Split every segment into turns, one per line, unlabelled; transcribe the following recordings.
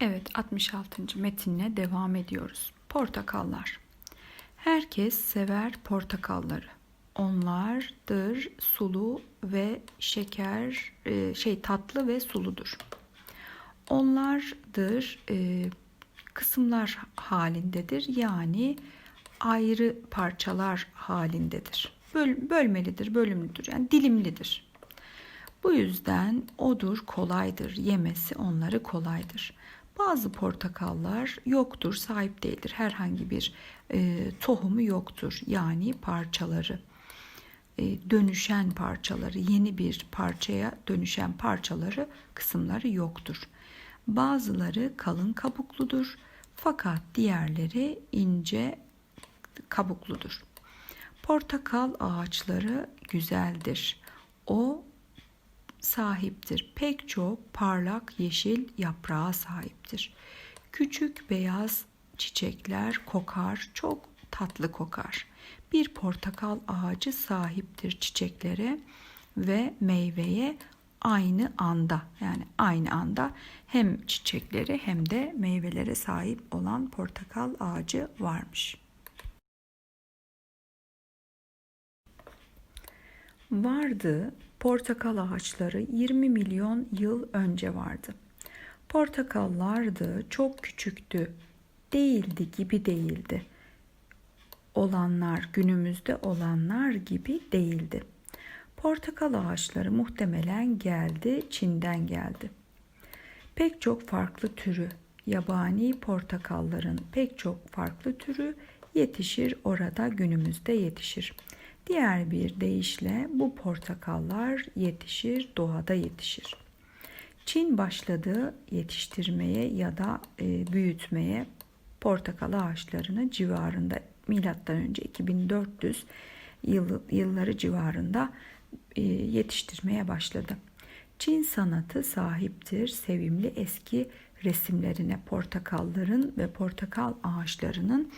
Evet 66. metinle devam ediyoruz. Portakallar. Herkes sever portakalları. Onlardır sulu ve şeker e, şey tatlı ve suludur. Onlardır e, kısımlar halindedir. Yani ayrı parçalar halindedir. Böl, bölmelidir, bölümlüdür. Yani dilimlidir. Bu yüzden odur kolaydır, yemesi onları kolaydır. Bazı portakallar yoktur, sahip değildir. Herhangi bir e, tohumu yoktur. Yani parçaları, e, dönüşen parçaları, yeni bir parçaya dönüşen parçaları, kısımları yoktur. Bazıları kalın kabukludur fakat diğerleri ince kabukludur. Portakal ağaçları güzeldir. O sahiptir. Pek çok parlak yeşil yaprağa sahiptir. Küçük beyaz çiçekler kokar, çok tatlı kokar. Bir portakal ağacı sahiptir çiçeklere ve meyveye aynı anda yani aynı anda hem çiçekleri hem de meyvelere sahip olan portakal ağacı varmış. Vardı portakal ağaçları 20 milyon yıl önce vardı. Portakallardı çok küçüktü. Değildi gibi değildi. Olanlar günümüzde olanlar gibi değildi. Portakal ağaçları muhtemelen geldi, Çin'den geldi. Pek çok farklı türü, yabani portakalların pek çok farklı türü yetişir orada günümüzde yetişir. Diğer bir deyişle bu portakallar yetişir, doğada yetişir. Çin başladı yetiştirmeye ya da e, büyütmeye portakal ağaçlarını civarında milattan önce 2400 yıl, yılları civarında e, yetiştirmeye başladı. Çin sanatı sahiptir sevimli eski resimlerine portakalların ve portakal ağaçlarının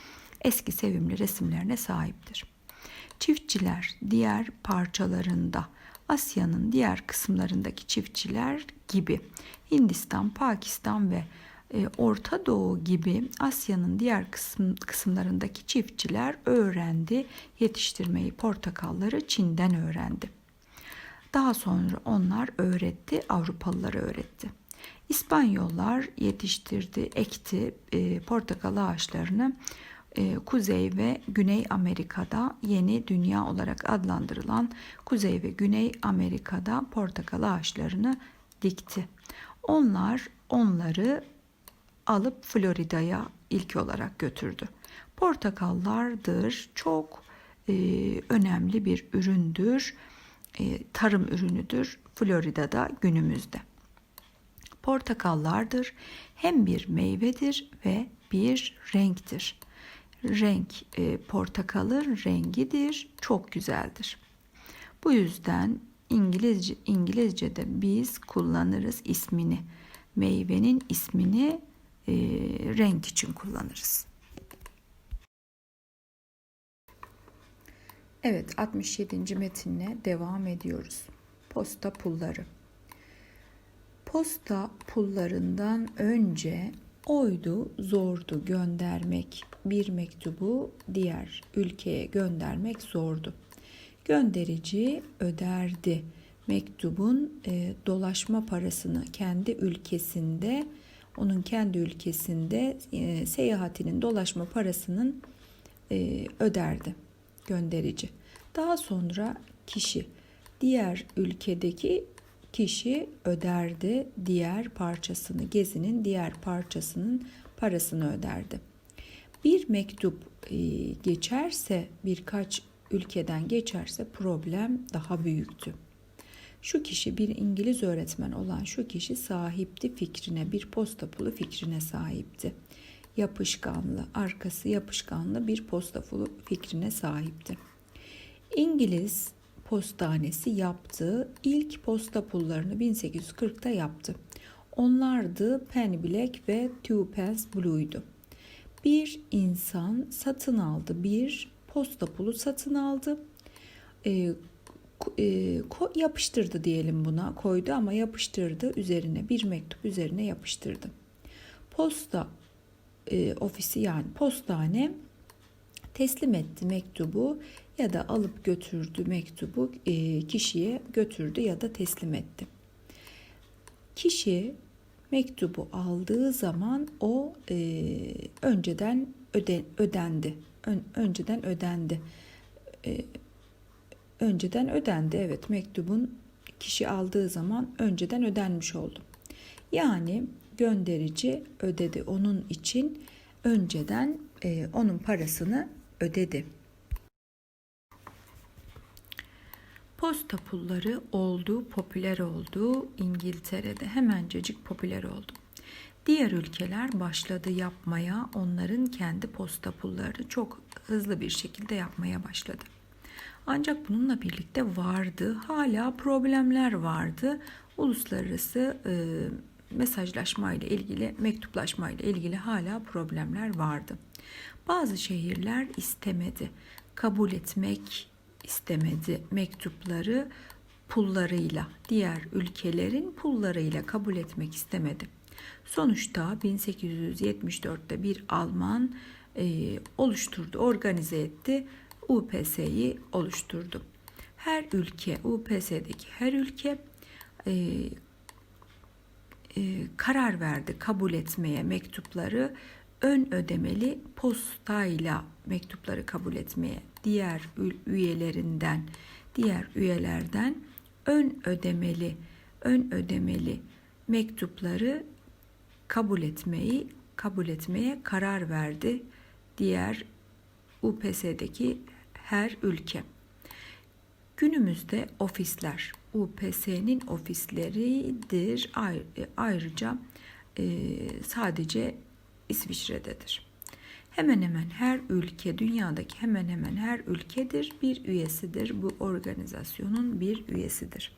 eski sevimli resimlerine sahiptir. Çiftçiler diğer parçalarında Asya'nın diğer kısımlarındaki çiftçiler gibi Hindistan, Pakistan ve e, Orta Doğu gibi Asya'nın diğer kısım, kısımlarındaki çiftçiler öğrendi yetiştirmeyi portakalları Çin'den öğrendi. Daha sonra onlar öğretti, Avrupalılara öğretti. İspanyollar yetiştirdi, ekti e, portakal ağaçlarını Kuzey ve Güney Amerika'da yeni dünya olarak adlandırılan Kuzey ve Güney Amerika'da portakal ağaçlarını dikti. Onlar onları alıp Florida'ya ilk olarak götürdü. Portakallardır çok e, önemli bir üründür, e, tarım ürünüdür Florida'da günümüzde. Portakallardır hem bir meyvedir ve bir renktir renk e, portakalın rengidir, çok güzeldir. Bu yüzden İngilizce İngilizce'de biz kullanırız ismini. Meyvenin ismini e, renk için kullanırız. Evet 67. metinle devam ediyoruz. Posta pulları. Posta pullarından önce oydu, zordu göndermek. Bir mektubu diğer ülkeye göndermek zordu. Gönderici öderdi mektubun e, dolaşma parasını kendi ülkesinde onun kendi ülkesinde e, seyahatinin dolaşma parasının e, öderdi gönderici. Daha sonra kişi diğer ülkedeki kişi öderdi diğer parçasını, gezinin diğer parçasının parasını öderdi. Bir mektup e, geçerse, birkaç ülkeden geçerse problem daha büyüktü. Şu kişi bir İngiliz öğretmen olan şu kişi sahipti fikrine, bir posta pulu fikrine sahipti. Yapışkanlı, arkası yapışkanlı bir posta pulu fikrine sahipti. İngiliz postanesi yaptığı ilk posta pullarını 1840'ta yaptı. Onlardı Penny Black ve Twopence Blue'ydu. Bir insan satın aldı, bir posta pulu satın aldı. E, e, ko, yapıştırdı diyelim buna, koydu ama yapıştırdı üzerine bir mektup üzerine yapıştırdı. Posta e, ofisi yani postane teslim etti mektubu ya da alıp götürdü mektubu e, kişiye götürdü ya da teslim etti. Kişi mektubu aldığı zaman o e, önceden öde, ödendi. Ön, önceden ödendi. E, önceden ödendi. Evet mektubun kişi aldığı zaman önceden ödenmiş oldu. Yani gönderici ödedi onun için önceden e, onun parasını ödedi. Posta pulları oldu, popüler oldu. İngiltere'de hemencecik popüler oldu. Diğer ülkeler başladı yapmaya, onların kendi posta pullarını çok hızlı bir şekilde yapmaya başladı. Ancak bununla birlikte vardı, hala problemler vardı. Uluslararası e, mesajlaşma ile ilgili, mektuplaşma ile ilgili hala problemler vardı. Bazı şehirler istemedi, kabul etmek istemedi mektupları pullarıyla, diğer ülkelerin pullarıyla kabul etmek istemedi. Sonuçta 1874'te bir Alman e, oluşturdu, organize etti, UPS'yi oluşturdu. Her ülke, UPS'deki her ülke e, e, karar verdi kabul etmeye mektupları ön ödemeli postayla mektupları kabul etmeye diğer üyelerinden diğer üyelerden ön ödemeli ön ödemeli mektupları kabul etmeyi kabul etmeye karar verdi diğer UPS'deki her ülke. Günümüzde ofisler UPS'nin ofisleridir. Ayrıca e, sadece İsviçre'dedir. Hemen hemen her ülke, dünyadaki hemen hemen her ülkedir bir üyesidir. Bu organizasyonun bir üyesidir.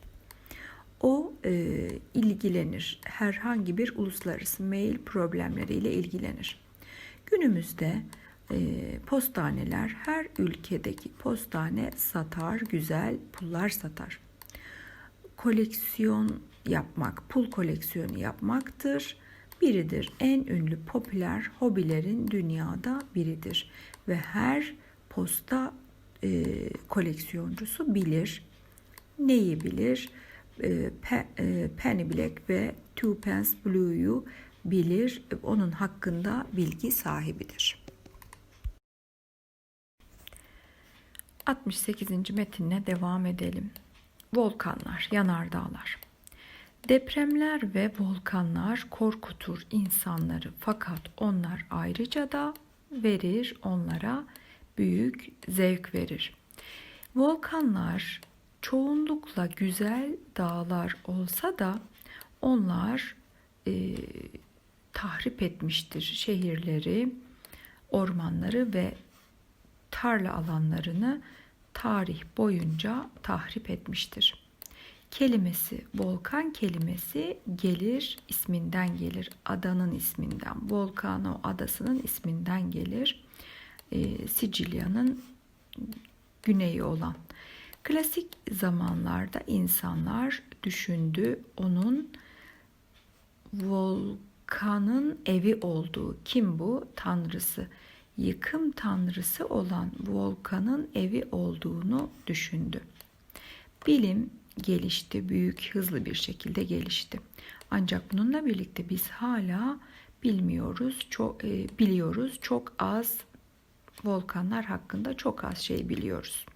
O e, ilgilenir. Herhangi bir uluslararası mail problemleriyle ilgilenir. Günümüzde e, postaneler her ülkedeki postane satar, güzel pullar satar. Koleksiyon yapmak, pul koleksiyonu yapmaktır biridir. En ünlü popüler hobilerin dünyada biridir ve her posta e, koleksiyoncusu bilir. Neyi bilir? E, pe, e, Penny Black ve Twopence Blue'yu bilir. Onun hakkında bilgi sahibidir. 68. metinle devam edelim. Volkanlar, yanardağlar. Depremler ve volkanlar korkutur insanları fakat onlar ayrıca da verir onlara büyük zevk verir. Volkanlar çoğunlukla güzel dağlar olsa da onlar e, tahrip etmiştir şehirleri, ormanları ve tarla alanlarını tarih boyunca tahrip etmiştir kelimesi, volkan kelimesi gelir isminden gelir. Adanın isminden, Volcano adasının isminden gelir. E, Sicilya'nın güneyi olan. Klasik zamanlarda insanlar düşündü onun volkanın evi olduğu. Kim bu? Tanrısı. Yıkım tanrısı olan volkanın evi olduğunu düşündü. Bilim gelişti, büyük, hızlı bir şekilde gelişti. Ancak bununla birlikte biz hala bilmiyoruz, çok e, biliyoruz, çok az volkanlar hakkında çok az şey biliyoruz.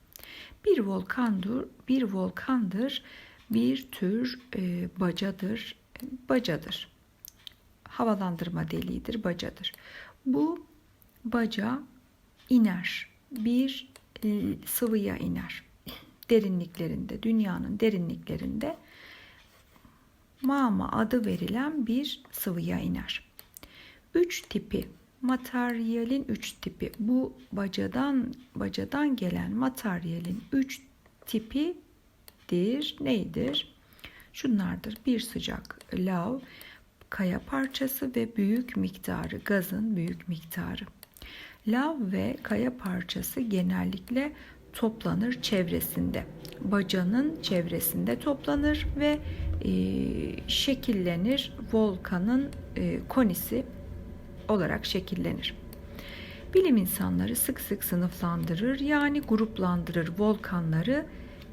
Bir volkandır, bir volkandır, bir tür e, bacadır, bacadır. Havalandırma deliğidir, bacadır. Bu baca iner, bir e, sıvıya iner derinliklerinde, dünyanın derinliklerinde mama adı verilen bir sıvıya iner. Üç tipi materyalin üç tipi bu bacadan bacadan gelen materyalin üç tipidir. Neydir? Şunlardır. Bir sıcak lav, kaya parçası ve büyük miktarı gazın büyük miktarı. Lav ve kaya parçası genellikle toplanır çevresinde. Bacanın çevresinde toplanır ve e, şekillenir volkanın e, konisi olarak şekillenir. Bilim insanları sık sık sınıflandırır yani gruplandırır volkanları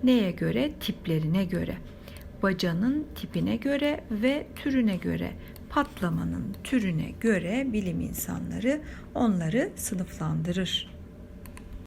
neye göre? Tiplerine göre. Bacanın tipine göre ve türüne göre, patlamanın türüne göre bilim insanları onları sınıflandırır.